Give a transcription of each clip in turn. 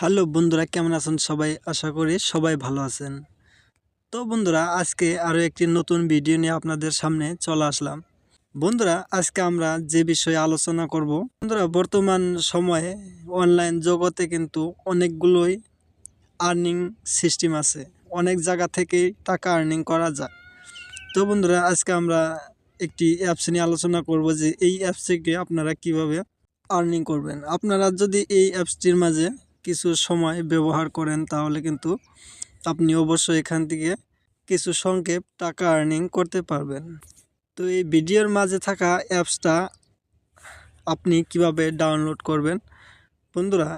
Hello বন্ধুরা, কেমন আছেন সবাই? আশা করি সবাই ভালো আছেন। তো বন্ধুরা, আজকে আরও একটি নতুন ভিডিও নিয়ে আপনাদের সামনে চলে আসলাম। বন্ধুরা, আজকে আমরা যে বিষয়ে আলোচনা করব, বন্ধুরা, বর্তমান সময়ে অনলাইন জগতে কিন্তু অনেকগুলোই আর্নিং সিস্টেম আছে। অনেক জায়গা থেকেই টাকা আর্নিং করা যায়। তো বন্ধুরা, আজকে আমরা একটি অ্যাপস নিয়ে আলোচনা করব যে এই অ্যাপস থেকে আপনারা কীভাবে আর্নিং করবেন। আপনারা যদি এই অ্যাপসটির মাঝে কিছু সময় ব্যবহার করেন, তাহলে কিন্তু আপনি অবশ্যই এখান থেকে কিছু সংক্ষেপ টাকা আর্নিং করতে পারবেন। তো এই ভিডিওর মাঝে থাকা অ্যাপসটা আপনি কীভাবে ডাউনলোড করবেন? বন্ধুরা,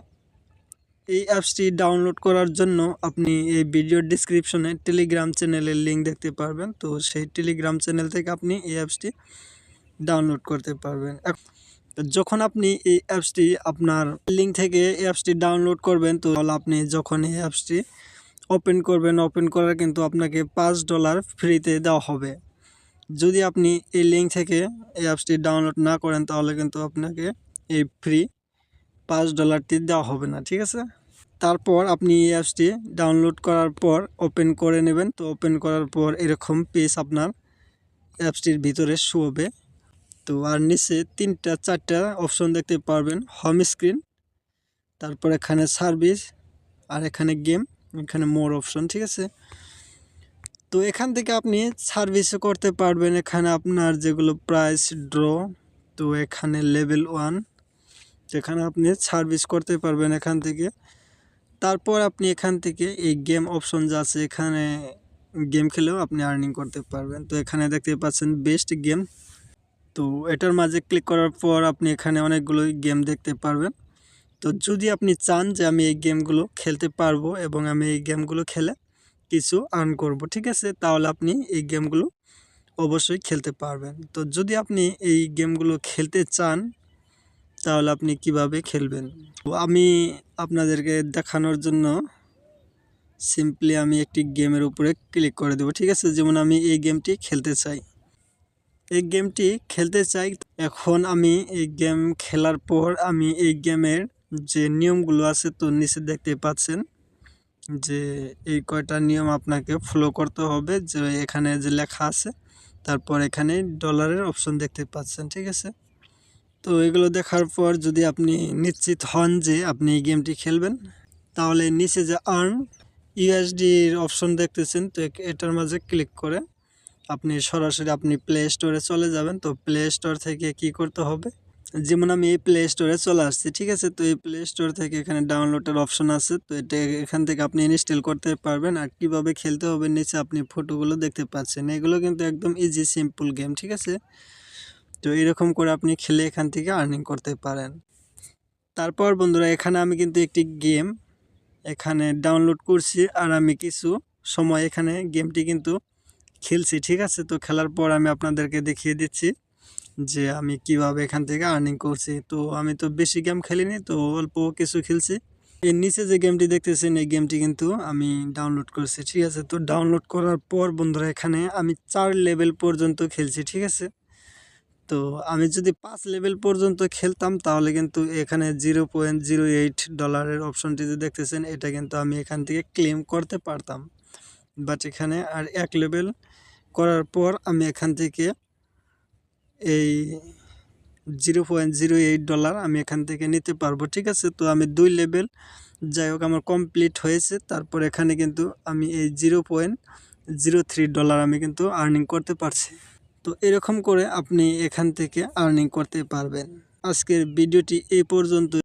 এই অ্যাপসটি ডাউনলোড করার জন্য আপনি এই ভিডিওর ডিসক্রিপশনে টেলিগ্রাম চ্যানেলের লিঙ্ক দেখতে পারবেন। তো সেই টেলিগ্রাম চ্যানেল থেকে আপনি এই অ্যাপসটি ডাউনলোড করতে পারবেন। যখন আপনি এই অ্যাপসটি আপনার লিঙ্ক থেকে অ্যাপসটি ডাউনলোড করবেন, তো আপনি যখন এই অ্যাপসটি ওপেন করবেন ওপেন করার কিন্তু আপনাকে পাঁচ ডলার ফ্রিতে দেওয়া হবে। যদি আপনি এই লিঙ্ক থেকে এই অ্যাপসটি ডাউনলোড না করেন, তাহলে কিন্তু আপনাকে এই ফ্রি পাঁচ ডলারটি দেওয়া হবে না, ঠিক আছে? তারপর আপনি এই অ্যাপসটি ডাউনলোড করার পর ওপেন করে নেবেন। তো ওপেন করার পর এরকম পেজ আপনার অ্যাপসটির ভিতরে শো তো আর নিচে তিনটা, চারটা অপশন দেখতে পারবেন। হোম স্ক্রিন তারপর এখানে সার্ভিস আর এখানে গেম এখানে মোর অপশন ঠিক আছে? তো এখান থেকে আপনি সার্ভিসও করতে পারবেন। এখানে আপনার যেগুলো প্রাইস ড্র তো এখানে লেভেল ওয়ান এখানে আপনি সার্ভিস করতে পারবেন এখান থেকে। তারপর আপনি এখান থেকে এই গেম অপশন যা আছে, এখানে গেম খেলেও আপনি আর্নিং করতে পারবেন। তো এখানে দেখতে পাচ্ছেন বেস্ট গেম তো এটার মাঝে ক্লিক করার পর আপনি এখানে অনেকগুলো গেম দেখতে পারবেন। তো যদি আপনি চান যে আমি এই গেমগুলো খেলতে পারব এবং আমি এই গেমগুলো খেলে কিছু আর্ন করব, ঠিক আছে? তাহলে আপনি এই গেমগুলো অবশ্যই খেলতে পারবেন। তো যদি আপনি এই গেমগুলো খেলতে চান, তাহলে আপনি কীভাবে খেলবেন? তো আমি আপনাদেরকে দেখানোর জন্য সিম্পলি আমি একটি গেমের উপরে ক্লিক করে দেবো, ঠিক আছে? যেমন আমি এই গেমটি খেলতে চাই। এই গেমটি খেলতে চাই। এখন আমি এই গেম খেলার পর আমি এই গেমের যে নিয়মগুলো আছে তো নিচে দেখতে পাচ্ছেন যে এই কয়টা নিয়ম আপনাকে ফলো করতে হবে। যে এখানে যে লেখা আছে, তারপর এখানে ডলারের অপশন দেখতে পাচ্ছেন, ঠিক আছে? তো এগুলো দেখার পর যদি আপনি নিশ্চিত হন যে আপনি এই গেমটি খেলবেন, তাহলে নিচে যে আর্ন ইউএসডির অপশন দেখতেছেন, তো এটার মাঝে ক্লিক করে আপনি সরাসরি আপনি প্লে স্টোরে চলে যাবেন। তো প্লে স্টোর থেকে কি করতে হবে? যেমন আমি এই প্লে স্টোরে চলে আসছি, ঠিক আছে? তো এই প্লে স্টোর থেকে এখানে ডাউনলোডের অপশন আছে। তো এটা এখান থেকে আপনি ইনস্টল করতে পারবেন। আর কীভাবে খেলতে হবে, নিচে আপনি ফটোগুলো দেখতে পাচ্ছেন। এগুলো কিন্তু একদম ইজি সিম্পল গেম ঠিক আছে? তো এরকম করে আপনি খেলে এখান থেকে আর্নিং করতে পারেন। তারপর বন্ধুরা, এখানে আমি কিন্তু একটি গেম এখানে ডাউনলোড করছি। আর আমি কিছু সময় এখানে গেমটি কিন্তু খেলছি, ঠিক আছে? তো খেলার পর আমি আপনাদেরকে দেখিয়ে দিচ্ছি যে আমি কীভাবে এখান থেকে আর্নিং করছি। তো আমি তো বেশি গেম খেলিনি, তো অল্প কিছু খেলছি। এর নিচে যে গেমটি দেখতেছেন, এই গেমটি কিন্তু আমি ডাউনলোড করছি, ঠিক আছে? তো ডাউনলোড করার পর বন্ধুরা, এখানে আমি চার লেভেল পর্যন্ত খেলছি, ঠিক আছে? তো আমি যদি পাঁচ লেভেল পর্যন্ত খেলতাম, তাহলে কিন্তু এখানে জিরো পয়েন্ট জিরো এইট ডলারের অপশনটি যে দেখতেছেন, এটা কিন্তু আমি এখান থেকে ক্লেম করতে পারতাম। বাট এখানে আর এক লেভেল করার পর আমি এখান থেকে এই zero point zero eight dollar আমি এখান থেকে নিতে পারব, ঠিক আছে? তো আমি দুই লেভেল, যাই হোক আমার কমপ্লিট হয়েছে। তারপর এখানে কিন্তু আমি এই zero point zero three dollar আমি কিন্তু আর্নিং করতে পারছি। তো এরকম করে আপনি এখান থেকে আর্নিং করতে পারবেন। আজকের ভিডিওটি এই পর্যন্ত